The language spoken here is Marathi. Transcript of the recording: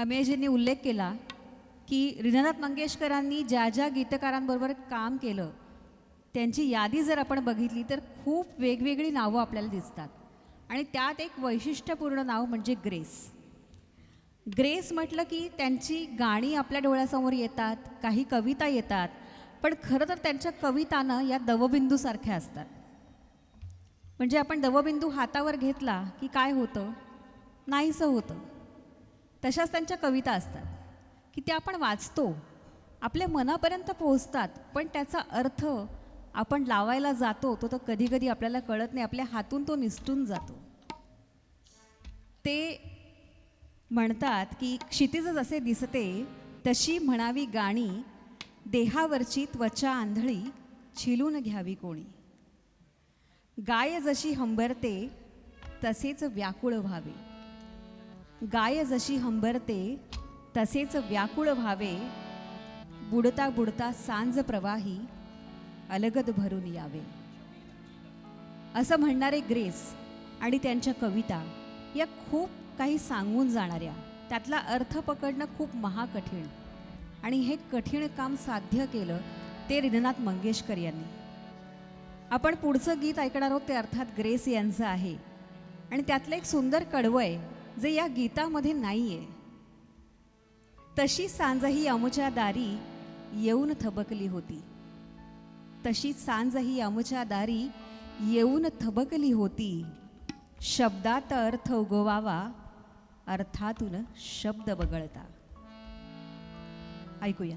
अमेयजींनी उल्लेख केला की रिनानाथ मंगेशकरांनी ज्या ज्या गीतकारांबरोबर काम केलं त्यांची यादी जर आपण बघितली तर खूप वेगवेगळी नावं आपल्याला दिसतात. आणि त्यात एक वैशिष्ट्यपूर्ण नाव म्हणजे ग्रेस. ग्रेस म्हटलं की त्यांची गाणी आपल्या डोळ्यासमोर येतात काही कविता येतात पण खरं तर त्यांच्या कवितानं या दवबिंदूसारख्या असतात. म्हणजे आपण दवबिंदू हातावर घेतला की काय होतं? नाहीसं होतं. तशाच त्यांच्या कविता असतात की त्या आपण वाचतो आपल्या मनापर्यंत पोहोचतात पण त्याचा अर्थ आपण लावायला जातो तो तर कधीकधी आपल्याला कळत नाही आपल्या हातून तो निसटून जातो. ते म्हणतात की क्षितिज जसे दिसते तशी म्हणावी गाणी देहावरची त्वचा आंधळी छिलून घ्यावी कोणी. गाय जशी हंबरते तसेच व्याकुळ व्हावे. गाय जशी हंबरते तसेच व्याकुळ व्हावे. बुडता बुडता सांज प्रवाही अलगद भरून यावे. असं म्हणणारे ग्रेस आणि त्यांच्या कविता या खूप काही सांगून जाणाऱ्या त्यातला अर्थ पकडणं खूप महाकठीण. आणि हे कठीण काम साध्य केलं ते रिननाथ मंगेशकर यांनी. आपण पुढचं गीत ऐकणार आहोत ते अर्थात ग्रेस यांचं आहे. आणि त्यातलं एक सुंदर कडवं आहे जे या गीतामध्ये नाही आहे तशी सांजही अमुच्या दारी येऊन थबकली होती. तशी सांजही अमुच्या दारी येऊन थबकली होती. शब्दात अर्थ उगवावा अर्थातून शब्द वगळता ऐकूया.